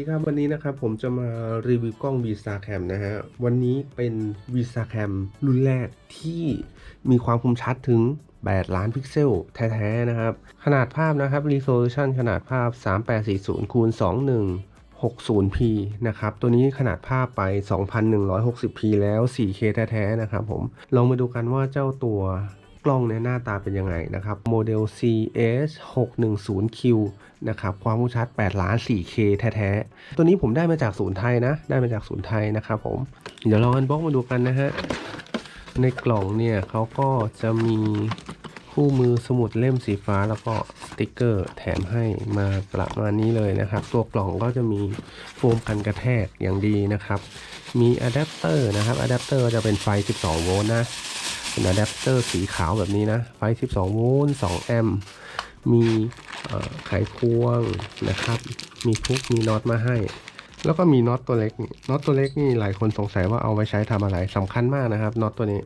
สวัสดีครับวันนี้นะครับผมจะมารีวิวกล้อง v s t a Cam นะฮะ วันนี้เป็น v s t a Cam รุ่นแรกที่มีความคมชัดถึง 8 ล้านพิกเซลแท้ๆนะครับ ขนาดภาพนะครับ resolution ขนาดภาพ 3840คูณ 2160p นะครับ ตัวนี้ขนาดภาพไป 2160p แล้ว 4K แท้ๆนะครับผม ลองมาดูกันว่าเจ้าตัว กล้องเนี่ยหน้าตาเป็นยังไงนะครับโมเดล CS 610Q นะครับความคมชัด8ล้าน 4K แท้ๆ ตัวนี้ผมได้มาจากศูนย์ไทยนะ ได้มาจากศูนย์ไทยนะครับผม เดี๋ยวลองอันบ็อกมาดูกันนะฮะ ในกล่องเนี่ยเขาก็จะมีคู่มือสมุดเล่มสีฟ้าแล้วก็สติกเกอร์แถมให้มาประมาณนี้เลยนะครับ ตัวกล่องก็จะมีโฟมกันกระแทกอย่างดีนะครับ มีอะแดปเตอร์นะครับอะแดปเตอร์จะเป็นไฟ 12 โวลต์นะ เป็นอะแดปเตอร์สีขาวแบบนี้นะ ไฟ 12 โวลต์ 2 แอมป์ มีไขควงนะครับ มีพุกมีน็อตมาให้ แล้วก็มีน็อตตัวเล็ก น็อตตัวเล็กนี่หลายคนสงสัยว่าเอาไว้ใช้ทำอะไรสำคัญมากนะครับน็อตตัวนี้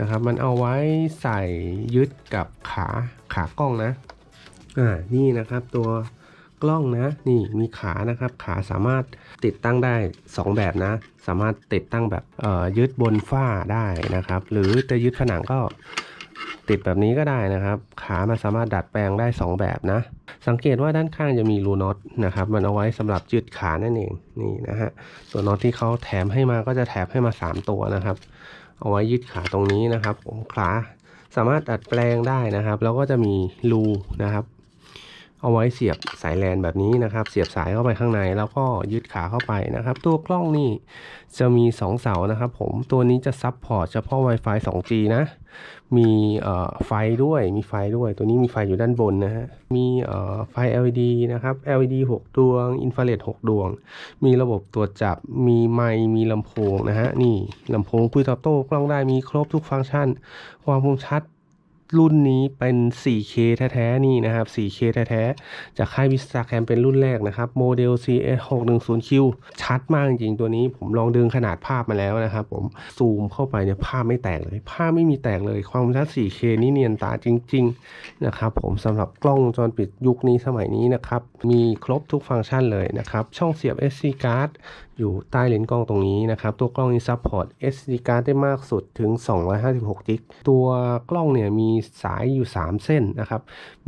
นะครับ มันเอาไว้ใส่ยึดกับขาขากล้องนะ อ่า นี่นะครับตัว กล้องนะ นี่มีขานะครับ ขาสามารถติดตั้งได้ 2 แบบนะ สามารถติดตั้งแบบยึดบนฝ้าได้นะครับ หรือจะยึดผนังก็ติดแบบนี้ก็ได้นะครับ ขามันสามารถดัดแปลงได้ 2 แบบนะ สังเกตว่าด้านข้างจะมีรูน็อตนะครับ มันเอาไว้สำหรับยึดขานั่นเองนี่นะฮะตัวน็อตที่เขาแถมให้มาก็จะแถมให้มา 3 ตัวนะครับ เอาไว้ยึดขาตรงนี้นะครับขาสามารถดัดแปลงได้นะครับ แล้วก็จะมีรูนะครับ เอาไว้เสียบสายแลนแบบนี้นะครับ เสียบสายเข้าไปข้างในแล้วก็ยึดขาเข้าไปนะครับ ตัวกล้องนี่จะมี 2 เสานะครับ ผมตัวนี้จะซับพอร์ตเฉพาะ Wi-Fi 2G นะ มีไฟด้วยมีไฟด้วย ตัวนี้มีไฟอยู่ด้านบนนะฮะมีไฟ LED นะครับ LED 6 ดวงอินฟราเรด6ดวง มีระบบตรวจจับมีไมค์มีลำโพงนะฮะนี่ลำโพงคุยตอบโต้กล้องได้มีครบทุกฟังก์ชัน ความคมชัด รุ่นนี้เป็น 4K แท้ๆนี่นะครับ 4K แท้ๆจากค่ายวิสตาแคมเป็นรุ่นแรกนะครับ โมเดล CS 610Q ชัดมากจริงๆตัวนี้ผมลองดึงขนาดภาพมาแล้วนะครับผมซูมเข้าไปเนี่ยภาพไม่แตกเลย ภาพไม่มีแตกเลยความคมชัด 4K นี่เนียนตาจริง ๆ นะครับ ผมสำหรับกล้องวงจรปิดยุคนี้สมัยนี้นะครับ มีครบทุกฟังก์ชันเลยนะครับ ช่องเสียบ SD card อยู่ใต้เลนส์กล้องตรงนี้นะครับ ตัวกล้องนี้ซัพพอร์ต SD card ได้มากสุดถึง 256กิกตัวกล้องเนี่ยมีสายอยู่ 3 เส้นนะครับ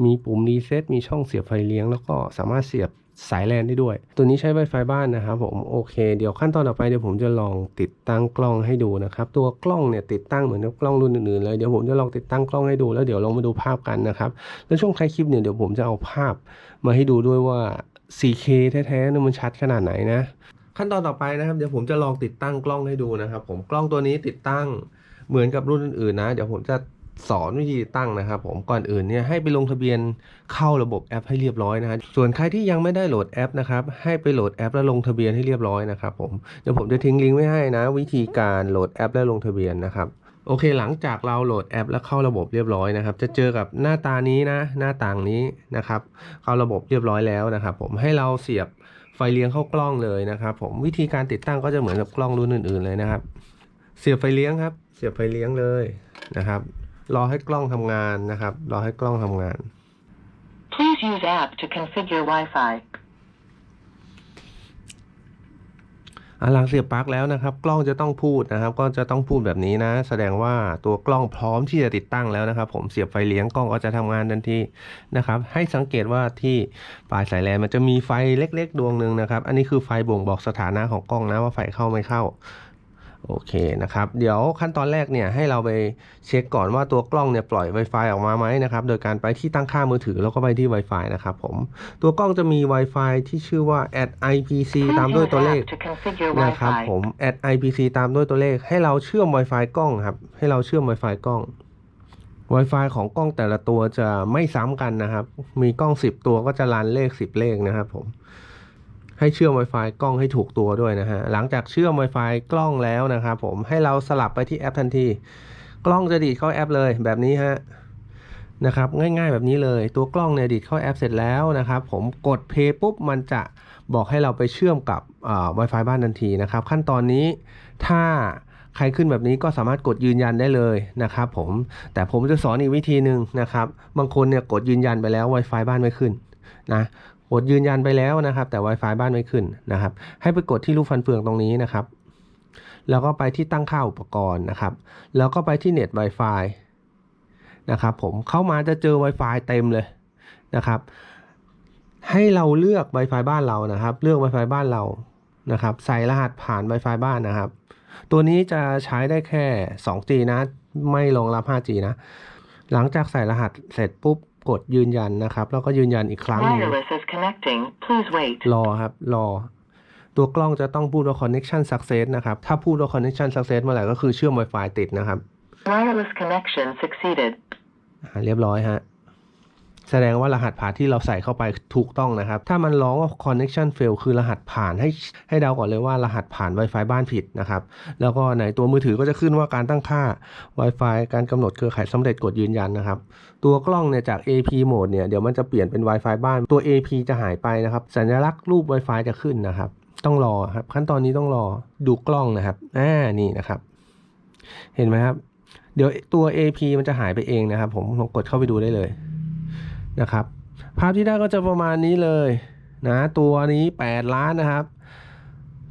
มีปุ่มรีเซ็ตมีช่องเสียบไฟเลี้ยง แล้วก็สามารถเสียบสายแลนได้ด้วย ตัวนี้ใช้ Wi-Fi บ้านนะครับผม โอเค เดี๋ยวขั้นตอนต่อไปเดี๋ยวผมจะลองติดตั้งกล้องให้ดูนะครับ ตัวกล้องเนี่ยติดตั้งเหมือนกับกล้องรุ่นอื่นๆเลย เดี๋ยวผมจะลองติดตั้งกล้องให้ดูแล้วเดี๋ยวลองมาดูภาพกันนะครับ แล้วช่วงท้ายคลิปเนี่ยเดี๋ยวผมจะเอาภาพมาให้ดูด้วยว่า 4K แท้ๆเนี่ยมันชัดขนาดไหนนะ ขั้นตอนต่อไปนะครับเดี๋ยวผมจะลองติดตั้งกล้องให้ดูนะครับ ผมกล้องตัวนี้ติดตั้งเหมือนกับรุ่นอื่นๆนะ เดี๋ยวผมจะสอนวิธีตั้งนะครับ ผมก่อนอื่นเนี่ยให้ไปลงทะเบียนเข้าระบบแอปให้เรียบร้อยนะฮะส่วนใครที่ยังไม่ได้โหลดแอปนะครับให้ไปโหลดแอปแล้วลงทะเบียนให้เรียบร้อยนะครับผมเดี๋ยวผมจะทิ้งลิงก์ไว้ให้นะ วิธีการโหลดแอปและลงทะเบียนนะครับโอเค หลังจากเราโหลดแอป แล้วเข้าระบบเรียบร้อยนะครับ จะเจอกับหน้าตานี้นะ หน้าต่างนี้นะครับ เข้าระบบเรียบร้อยแล้วนะครับ ผมให้เราเสียบ ไฟเลี้ยงเข้ากล้องเลยนะครับ ผมวิธีการติดตั้งก็จะเหมือนกับกล้องรุ่นอื่น ๆ เลยนะครับ เสียบไฟเลี้ยงครับ เสียบไฟเลี้ยงเลยนะครับ รอให้กล้องทำงานนะครับ รอให้กล้องทำงาน Please use app to configure Wi-Fi. อะหลังเสียบปลั๊กแล้วนะครับ กล้องจะต้องพูดนะครับ ก็จะต้องพูดแบบนี้นะ แสดงว่าตัวกล้องพร้อมที่จะติดตั้งแล้วนะครับ ผมเสียบไฟเลี้ยงกล้องก็จะทำงานทันทีนะครับ ให้สังเกตว่าที่ปลายสายแลนมันจะมีไฟเล็ก ๆ ดวงหนึ่งนะครับ อันนี้คือไฟบ่งบอกสถานะของกล้องนะว่าไฟเข้าไม่เข้า โอเคนะครับ เดี๋ยวขั้นตอนแรกเนี่ยให้เราไปเช็คก่อนว่าตัวกล้องเนี่ยปล่อย Wi-Fi ออกมาไหมนะครับ โดยการไปที่ตั้งค่ามือถือแล้วก็ไปที่ Wi-Fi นะครับผม ตัวกล้องจะมี Wi-Fi ที่ชื่อว่า @ipc ตามด้วยตัวเลขนะครับ Wi-Fi. ผม @ipc ตามด้วยตัวเลข ให้เราเชื่อม Wi-Fi กล้องครับ ให้เราเชื่อม Wi-Fi กล้อง Wi-Fi ของกล้องแต่ละตัวจะไม่ซ้ำกันนะครับ มีกล้อง 10 ตัวก็จะรันเลข 10 เลขนะครับผม ให้เชื่อม Wi-Fi กล้องให้ถูกตัวด้วยนะฮะ หลังจากเชื่อม Wi-Fi กล้องแล้วนะครับผมให้เราสลับไปที่แอปทันที กล้องจะดีดเข้าแอปเลยแบบนี้ฮะนะครับง่ายๆแบบนี้เลยตัวกล้องเนี่ยดีดเข้าแอปเสร็จแล้วนะครับผมกดเพย์ปุ๊บมันจะบอกให้เราไปเชื่อมกับอ่า Wi-Fi บ้านทันทีนะครับ ขั้นตอนนี้ถ้าใครขึ้นแบบนี้ก็สามารถกดยืนยันได้เลยนะครับผมแต่ผมจะสอนอีกวิธีหนึ่งนะครับ บางคนเนี่ยกดยืนยันไปแล้ว Wi-Fi บ้านไม่ขึ้นนะ กดยืนยันไปแล้วนะครับ แต่ Wi-Fi บ้านไม่ขึ้นนะครับ ให้ไปกดที่รูปฟันเฟืองตรงนี้นะครับ แล้วก็ไปที่ตั้งค่าอุปกรณ์นะครับ แล้วก็ไปที่เน็ต Wi-Fi นะครับผมเข้ามาจะเจอ Wi-Fi เต็มเลยนะครับ ให้เราเลือก Wi-Fi บ้านเรานะครับ เลือก Wi-Fi บ้านเรานะครับ ใส่รหัสผ่าน Wi-Fi บ้านนะครับ ตัวนี้จะใช้ได้แค่ 2G นะ ไม่รองรับ 5G นะ หลังจากใส่รหัสเสร็จปุ๊บ กดยืนยันนะครับ แล้วก็ยืนยันอีกครั้งหนึ่ง Wireless is connecting. Please wait. รอครับ รอ ตัวกล้องจะต้องพูดว่า connection success นะครับ ถ้าพูดว่า connection success เมื่อไหร่ก็คือเชื่อม Wi-Fi ติดนะครับ Wireless connection succeeded. อ่าเรียบร้อยฮะ แสดงว่ารหัสผ่านที่เราใส่เข้าไปถูกต้องนะครับ ถ้ามันร้องว่า connection fail คือรหัสผ่านให้ให้เดาก่อนเลยว่ารหัสผ่าน Wi-Fi บ้านผิดนะครับ แล้วก็ในตัวมือถือก็จะขึ้นว่าการตั้งค่า Wi-Fi การกำหนดเครือข่ายสำเร็จกดยืนยันนะครับ ตัวกล้องเนี่ยจาก AP mode เนี่ยเดี๋ยวมันจะเปลี่ยนเป็น Wi-Fi บ้านตัว AP จะหายไปนะครับ สัญลักษณ์รูป Wi-Fi จะขึ้นนะครับ ต้องรอครับ ขั้นตอนนี้ต้องรอดูกล้องนะครับอ่านี่นะครับ เห็นไหมครับ เดี๋ยวตัว AP มันจะหายไปเองนะครับ ผมลองกดเข้าไปดูได้เลย นะครับ ภาพที่ได้ก็จะประมาณนี้เลยนะตัวนี้ 8 ล้านนะครับ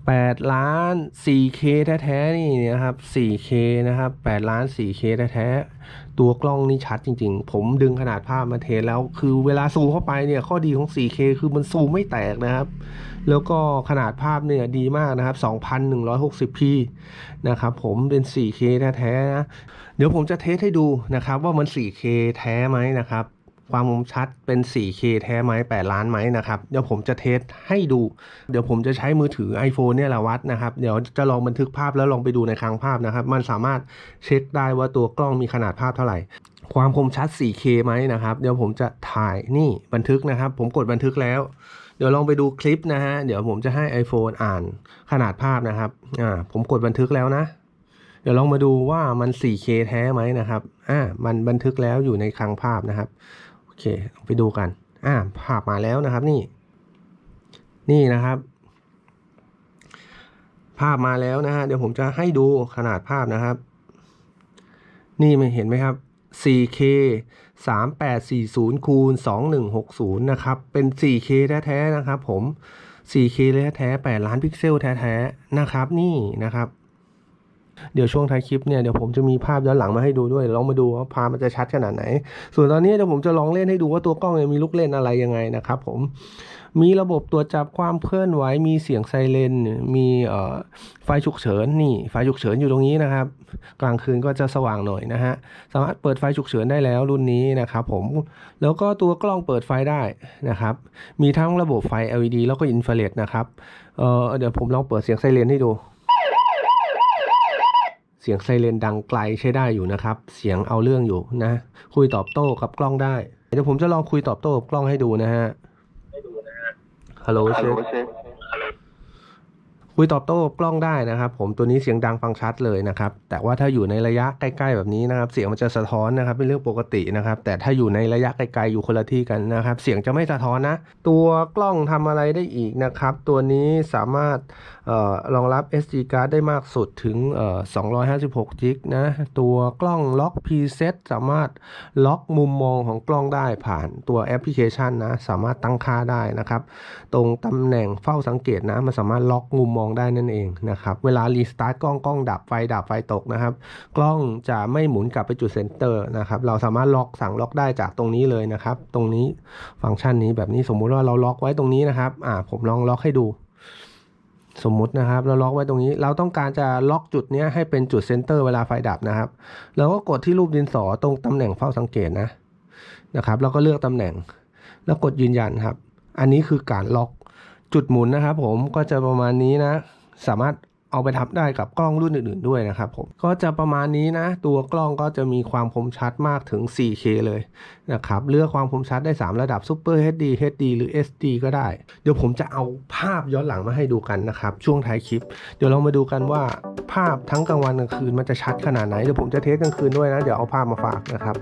8 ล้าน 4K แท้ๆนี่นะครับ 4K นะครับ 8 ล้าน 4K แท้ๆตัวกล้องนี่ชัดจริง ๆ ผมดึงขนาดภาพมาเทสแล้ว คือเวลาซูมเข้าไปเนี่ยข้อดีของ 4K คือมันซูมไม่แตกนะครับ แล้วก็ขนาดภาพเนี่ยดีมากนะครับ 2160p นะครับผมเป็น 4K แท้ๆนะ เดี๋ยวผมจะเทสให้ดูนะครับว่ามัน 4K แท้ไหมนะครับ ความคมชัดเป็น 4K แท้ไหม8 ล้านไหมนะครับ เดี๋ยวผมจะเทสให้ดู เดี๋ยวผมจะใช้มือถือ iPhone เนี่ยแหละวัดนะครับ เดี๋ยวจะลองบันทึกภาพแล้วลองไปดูในคลังภาพนะครับ มันสามารถเช็คได้ว่าตัวกล้องมีขนาดภาพเท่าไหร่ ความคมชัด 4K ไหมนะครับ เดี๋ยวผมจะถ่ายนี่บันทึกนะครับ ผมกดบันทึกแล้ว เดี๋ยวลองไปดูคลิปนะฮะ เดี๋ยวผมจะให้ iPhone อ่านขนาดภาพนะครับ อ่า ผมกดบันทึกแล้วนะเดี๋ยวลองมาดูว่ามัน 4K แท้ไหมนะครับ อ่า มันบันทึกแล้วอยู่ในคลังภาพนะครับ เคไปดูกัน อ่าภาพมาแล้วนะครับนี่ นี่นะครับ ภาพมาแล้วนะฮะเดี๋ยวผมจะให้ดูขนาดภาพนะครับ นี่มันเห็นไหมครับ 4K 3840คูณ2160 นะครับ เป็น 4K แท้ๆนะครับผม 4K เลยแท้ๆ8ล้านพิกเซลแท้ๆนะครับ นี่นะครับ เดี๋ยวช่วงท้ายคลิปเนี่ยเดี๋ยวผมจะมีภาพย้อนหลังมาให้ดูด้วยลองมาดูว่าภาพมันจะชัดขนาดไหน ส่วนตอนนี้เดี๋ยวผมจะลองเล่นให้ดูว่าตัวกล้องเนี่ยมีลูกเล่นอะไรยังไงนะครับผมมีระบบตรวจจับความเคลื่อนไหวมีเสียงไซเรนมีไฟฉุกเฉินนี่ไฟฉุกเฉินอยู่ตรงนี้นะครับ กลางคืนก็จะสว่างหน่อยนะฮะสามารถเปิดไฟฉุกเฉินได้แล้วรุ่นนี้นะครับผมแล้วก็ตัวกล้องเปิดไฟได้นะครับ มีทั้งระบบไฟ LED แล้วก็อินฟราเรดนะครับเเดี๋ยวผมลองเปิดเสียงไซเรนให้ดู เสียงไซเรนดังไกลใช้ได้อยู่นะครับ เสียงเอาเรื่องอยู่นะ คุยตอบโต้กับกล้องได้ เดี๋ยวผมจะลองคุยตอบโต้กับกล้องให้ดูนะฮะ ฮัลโหลเชฟ คุยตอบโต้กล้องได้นะครับ ผมตัวนี้เสียงดังฟังชัดเลยนะครับ แต่ว่าถ้าอยู่ในระยะใกล้ ๆ แบบนี้นะครับ เสียงมันจะสะท้อนนะครับเป็นเรื่องปกตินะครับ แต่ถ้าอยู่ในระยะไกลๆอยู่คนละที่กันนะครับ เสียงจะไม่สะท้อนนะ ตัวกล้องทำอะไรได้อีกนะครับ ตัวนี้สามารถออรองรับ SD card ได้มากสุดถึง 256 จิกนะ ตัวกล้องล็อก preset สามารถล็อกมุมมองของกล้องได้ผ่านตัวแอปพลิเคชันนะ สามารถตั้งค่าได้นะครับ ตรงตำแหน่งเฝ้าสังเกตนะ มันสามารถล็อกมุมมองได้นั่นเองนะครับเวลารีสตาร์ทกล้องกล้องดับไฟดับไฟตกนะครับ กล้องจะไม่หมุนกลับไปจุดเซนเตอร์นะครับเราสามารถล็อกสั่งล็อกได้จากตรงนี้เลยนะครับ ตรงนี้ฟังก์ชันนี้แบบนี้สมมุติว่าเราล็อกไว้ตรงนี้นะครับอ่าผมลองล็อกให้ดูสมมุตินะครับเราล็อกไว้ตรงนี้ เราต้องการจะล็อกจุดนี้ให้เป็นจุดเซนเตอร์เวลาไฟดับนะครับเราก็กดที่รูปดินสอตรงตำแหน่งเฝ้าสังเกตนะนะครับแล้วก็เลือกตำแหน่ง แล้วกดยืนยันครับ อันนี้คือการล็อก จุดหมุนนะครับผมก็จะประมาณนี้นะ สามารถเอาไปทับได้กับกล้องรุ่นอื่นๆด้วยนะครับผมก็จะประมาณนี้นะ ตัวกล้องก็จะมีความคมชัดมากถึง 4K เลยนะครับเลือกความคมชัดได้ 3 ระดับ Super HD HD หรือ SD ก็ได้ เดี๋ยวผมจะเอาภาพย้อนหลังมาให้ดูกันนะครับ ช่วงท้ายคลิป เดี๋ยวเรามาดูกันว่าภาพทั้งกลางวันกลางคืนมันจะชัดขนาดไหนเดี๋ยวผมจะเทสกลางคืนด้วยนะ เดี๋ยวเอาภาพมาฝากนะครับ